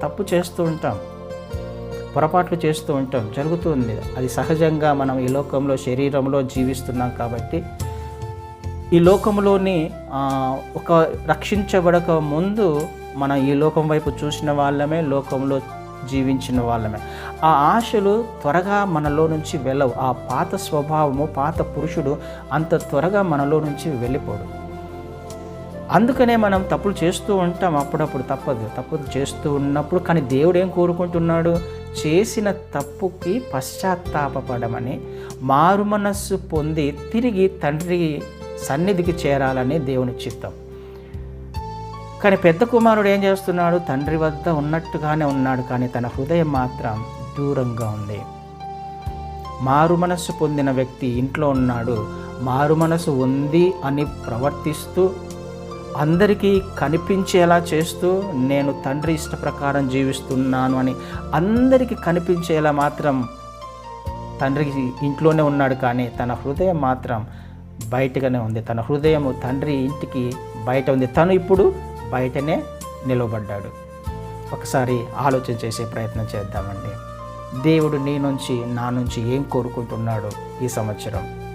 తప్పు చేస్తూ ఉంటాం పొరపాట్లు చేస్తూ ఉంటాం జరుగుతుంది అది సహజంగా మనం ఈ లోకంలో శరీరంలో జీవిస్తున్నాం కాబట్టి ఈ లోకంలోని ఒక రక్షించబడక ముందు మనం ఈ లోకం వైపు చూసిన వాళ్ళమే లోకంలో జీవించిన వాళ్ళమే. ఆ ఆశలు త్వరగా మనలో నుంచి వెళ్ళవు ఆ పాత స్వభావము పాత పురుషుడు అంత త్వరగా మనలో నుంచి వెళ్ళిపోడు. అందుకనే మనం తప్పులు చేస్తూ ఉంటాం అప్పుడప్పుడు. తప్పదు. తప్పులు చేస్తూ ఉన్నప్పుడు కానీ దేవుడు ఏం కోరుకుంటున్నాడు? చేసిన తప్పుకి పశ్చాత్తాపపడమని మారు మనస్సు పొంది తిరిగి తండ్రి సన్నిధికి చేరాలని దేవుని చిత్తం. కానీ పెద్ద కుమారుడు ఏం చేస్తున్నాడు? తండ్రి వద్ద ఉన్నట్టుగానే ఉన్నాడు కానీ తన హృదయం మాత్రం దూరంగా ఉంది. మారు మనస్సు పొందిన వ్యక్తి ఇంట్లో ఉన్నాడు. మారు మనసు ఉంది అని ప్రవర్తిస్తూ అందరికీ కనిపించేలా చేస్తూ నేను తండ్రి ఇష్ట ప్రకారం జీవిస్తున్నాను అని అందరికీ కనిపించేలా మాత్రం తండ్రికి ఇంట్లోనే ఉన్నాడు కానీ తన హృదయం మాత్రం బయటగానే ఉంది. తన హృదయము తండ్రి ఇంటికి బయట ఉంది. తను ఇప్పుడు బయటనే నిలవబడ్డాడు ఒకసారి ఆలోచన చేసే ప్రయత్నం చేద్దామండి. దేవుడు నీ నుంచి నా నుంచి ఏం కోరుకుంటున్నాడు ఈ సంవత్సరం?